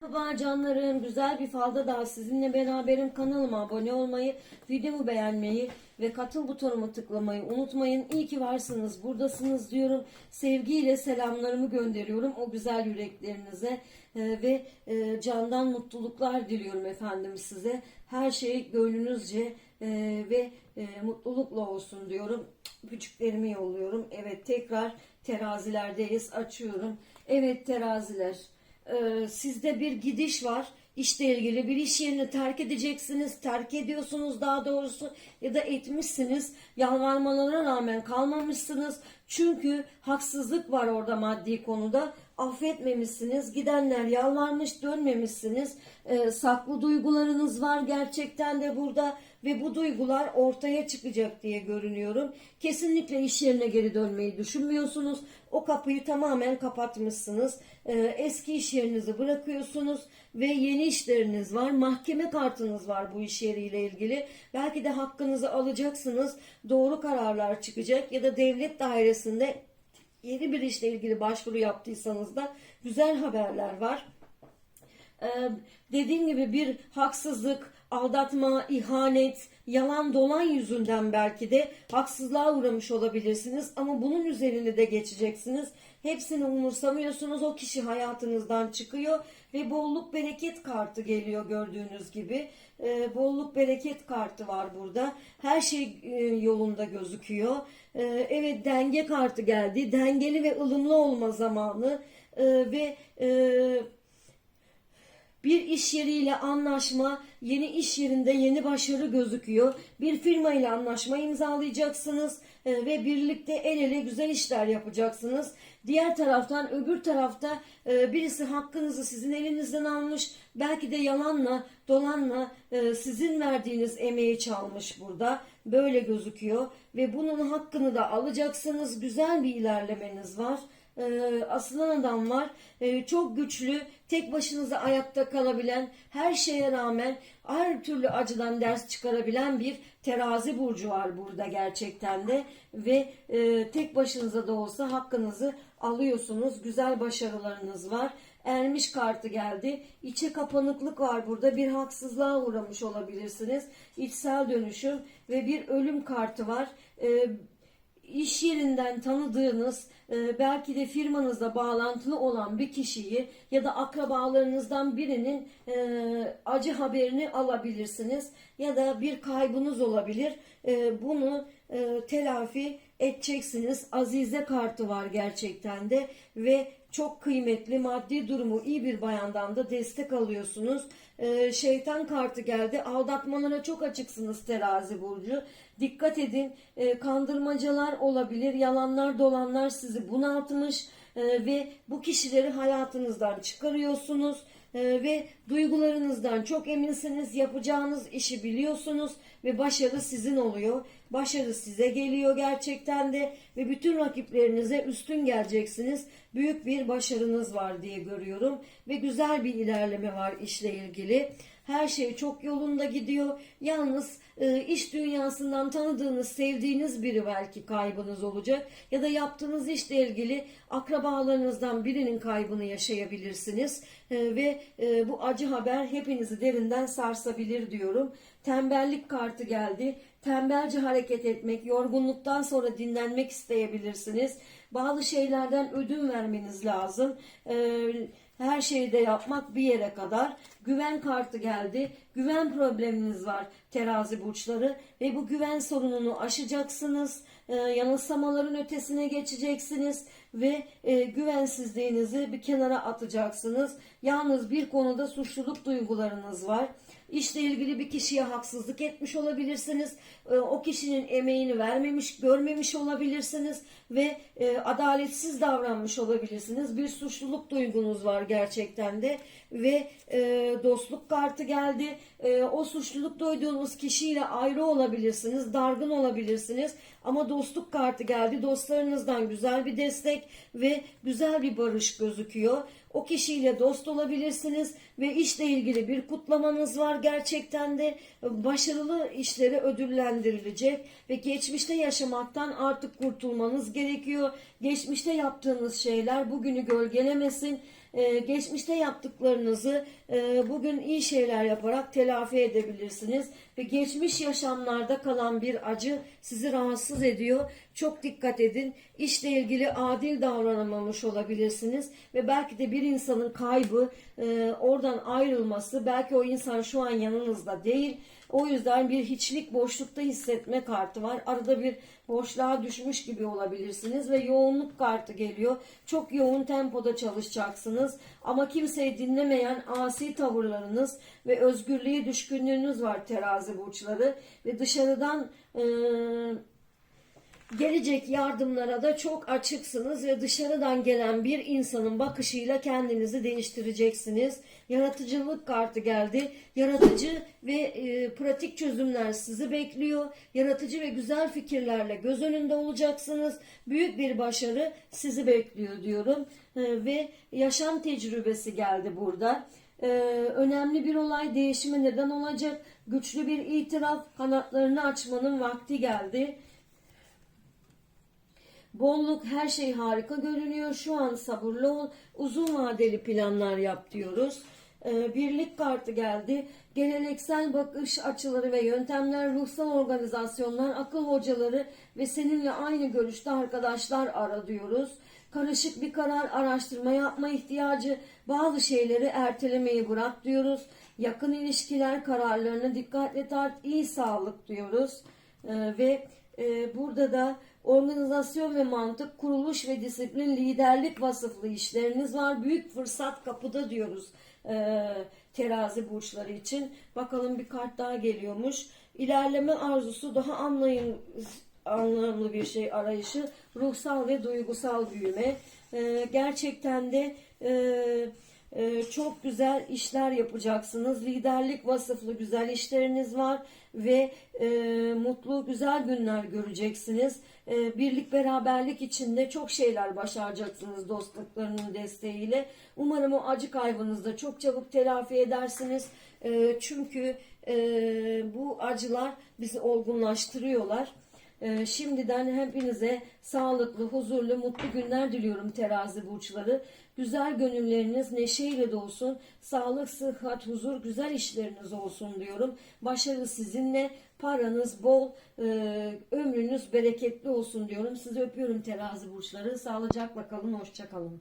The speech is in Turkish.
Merhaba canlarım, güzel bir falda daha sizinle beraberim. Kanalıma abone olmayı, videomu beğenmeyi ve katıl butonumu tıklamayı unutmayın. İyi ki varsınız, buradasınız diyorum. Sevgiyle selamlarımı gönderiyorum o güzel yüreklerinize Ee, ve e, candan mutluluklar diliyorum efendim size. Her şey gönlünüzce e, ve e, mutlulukla olsun diyorum. Küçüklerimi yolluyorum. Evet tekrar terazilerdeyiz. Açıyorum. Evet teraziler. Sizde bir gidiş var. İşle ilgili bir iş yerini terk edeceksiniz. Terk ediyorsunuz daha doğrusu ya da etmişsiniz. Yalvarmalarına rağmen kalmamışsınız. Çünkü haksızlık var orada maddi konuda. Affetmemişsiniz. Gidenler yalvarmış dönmemişsiniz. Ee, saklı duygularınız var gerçekten de burada ve bu duygular ortaya çıkacak diye görünüyorum. Kesinlikle iş yerine geri dönmeyi düşünmüyorsunuz. O kapıyı tamamen kapatmışsınız. Ee, eski iş yerinizi bırakıyorsunuz ve yeni işleriniz var. Mahkeme kartınız var bu iş yeriyle ilgili. Belki de hakkınızı alacaksınız. Doğru kararlar çıkacak ya da devlet dairesinde yeni bir işle ilgili başvuru yaptıysanız da güzel haberler var. Ee, dediğim gibi bir haksızlık, aldatma, ihanet, yalan dolan yüzünden belki de haksızlığa uğramış olabilirsiniz ama bunun üzerine de geçeceksiniz. Hepsini umursamıyorsunuz. O kişi hayatınızdan çıkıyor ve bolluk bereket kartı geliyor gördüğünüz gibi. Ee, bolluk bereket kartı var burada. Her şey e, yolunda gözüküyor. Ee, evet denge kartı geldi. Dengeli ve ılımlı olma zamanı Ee, ve e, bir iş yeriyle anlaşma, yeni iş yerinde yeni başarı gözüküyor. Bir firma ile anlaşma imzalayacaksınız e, ve birlikte el ele güzel işler yapacaksınız. Diğer taraftan öbür tarafta e, birisi hakkınızı sizin elinizden almış. Belki de yalanla, dolanla e, sizin verdiğiniz emeği çalmış burada. Böyle gözüküyor ve bunun hakkını da alacaksınız. Güzel bir ilerlemeniz var e, adam var. E, çok güçlü, tek başınıza ayakta kalabilen, her şeye rağmen her türlü acıdan ders çıkarabilen bir terazi burcu var burada gerçekten de. Ve e, tek başınıza da olsa hakkınızı alıyorsunuz. Güzel başarılarınız var. Ermiş kartı geldi. İçe kapanıklık var burada. Bir haksızlığa uğramış olabilirsiniz. İçsel dönüşüm ve bir ölüm kartı var. E, iş yerinden tanıdığınız, e, belki de firmanızla bağlantılı olan bir kişiyi ya da akrabalarınızdan birinin e, acı haberini alabilirsiniz ya da bir kaybınız olabilir. E, Bunu telafi edeceksiniz. Azize kartı var gerçekten de ve çok kıymetli maddi durumu iyi bir bayandan da destek alıyorsunuz. Ee, şeytan kartı geldi. Aldatmalara çok açıksınız terazi burcu. Dikkat edin Ee, kandırmacalar olabilir. Yalanlar dolanlar sizi bunaltmış Ee, ve bu kişileri hayatınızdan çıkarıyorsunuz. Ee, ve duygularınızdan çok eminsiniz. Yapacağınız işi biliyorsunuz ve başarı sizin oluyor. Başarı size geliyor gerçekten de ve bütün rakiplerinize üstün geleceksiniz. Büyük bir başarınız var diye görüyorum ve güzel bir ilerleme var işle ilgili. Her şey çok yolunda gidiyor. Yalnız e, iş dünyasından tanıdığınız, sevdiğiniz biri belki kaybınız olacak. Ya da yaptığınız işle ilgili akrabalarınızdan birinin kaybını yaşayabilirsiniz. E, ve e, bu acı haber hepinizi derinden sarsabilir diyorum. Tembellik kartı geldi. Tembelce hareket etmek, yorgunluktan sonra dinlenmek isteyebilirsiniz. Bazı şeylerden ödün vermeniz lazım. Ee, her şeyi de yapmak bir yere kadar. Güven kartı geldi. Güven probleminiz var terazi burçları ve bu güven sorununu aşacaksınız. Ee, yanılsamaların ötesine geçeceksiniz ve e, güvensizliğinizi bir kenara atacaksınız. Yalnız bir konuda suçluluk duygularınız var. İşle ilgili bir kişiye haksızlık etmiş olabilirsiniz. Ee, o kişinin emeğini vermemiş, görmemiş olabilirsiniz ve e, adaletsiz davranmış olabilirsiniz. Bir suçluluk duygunuz var gerçekten de ve e, dostluk kartı geldi. E, o suçluluk duyduğunuz kişiyle ayrı olabilirsiniz, dargın olabilirsiniz ama dostluk kartı geldi. Dostlarınızdan güzel bir destek ve güzel bir barış gözüküyor. O kişiyle dost olabilirsiniz ve işle ilgili bir kutlamanız var gerçekten de başarılı işleri ödüllendirilecek ve geçmişte yaşamaktan artık kurtulmanız gerekiyor. Geçmişte yaptığınız şeyler bugünü gölgelemesin. e, geçmişte yaptıklarınızı e, bugün iyi şeyler yaparak telafi edebilirsiniz. Ve geçmiş yaşamlarda kalan bir acı sizi rahatsız ediyor. Çok dikkat edin. İşle ilgili adil davranamamış olabilirsiniz. Ve belki de bir insanın kaybı, e, oradan ayrılması, belki o insan şu an yanınızda değil. O yüzden bir hiçlik boşlukta hissetme kartı var. Arada bir boşluğa düşmüş gibi olabilirsiniz ve yoğunluk kartı geliyor. Çok yoğun tempoda çalışacaksınız ama kimseyi dinlemeyen asi tavırlarınız ve özgürlüğe düşkünlüğünüz var terazi burçları ve dışarıdan eee Gelecek yardımlara da çok açıksınız ve dışarıdan gelen bir insanın bakışıyla kendinizi değiştireceksiniz. Yaratıcılık kartı geldi. Yaratıcı ve e, pratik çözümler sizi bekliyor. Yaratıcı ve güzel fikirlerle göz önünde olacaksınız. Büyük bir başarı sizi bekliyor diyorum. E, ve yaşam tecrübesi geldi burada. Ee, önemli bir olay değişime neden olacak. Güçlü bir itiraf kanatlarını açmanın vakti geldi. Bolluk her şey harika görünüyor. Şu an sabırlı ol. Uzun vadeli planlar yap diyoruz. Ee, birlik kartı geldi. Geleneksel bakış açıları ve yöntemler, ruhsal organizasyonlar, akıl hocaları ve seninle aynı görüşte arkadaşlar ara diyoruz. Karışık bir karar, araştırma yapma ihtiyacı, bazı şeyleri ertelemeyi bırak diyoruz. Yakın ilişkiler kararlarını dikkatle tart, iyi sağlık diyoruz. Ee, ve e, burada da organizasyon ve mantık, kuruluş ve disiplin, liderlik vasıflı işleriniz var. Büyük fırsat kapıda diyoruz e, terazi burçları için. Bakalım bir kart daha geliyormuş. İlerleme arzusu daha anlayın anlamlı bir şey arayışı, ruhsal ve duygusal büyüme. E, gerçekten de e, çok güzel işler yapacaksınız. Liderlik vasıflı güzel işleriniz var ve e, mutlu güzel günler göreceksiniz. E, birlik beraberlik içinde çok şeyler başaracaksınız dostluklarının desteğiyle. Umarım o acı kaybınızda çok çabuk telafi edersiniz. E, çünkü e, bu acılar bizi olgunlaştırıyorlar. Ee, şimdiden hepinize sağlıklı, huzurlu, mutlu günler diliyorum terazi burçları. Güzel gönülleriniz neşeyle dolsun. Sağlık, sıhhat, huzur, güzel işleriniz olsun diyorum. Başarı sizinle, paranız bol, e, ömrünüz bereketli olsun diyorum. Sizi öpüyorum terazi burçları. Sağlıcakla kalın, hoşça kalın.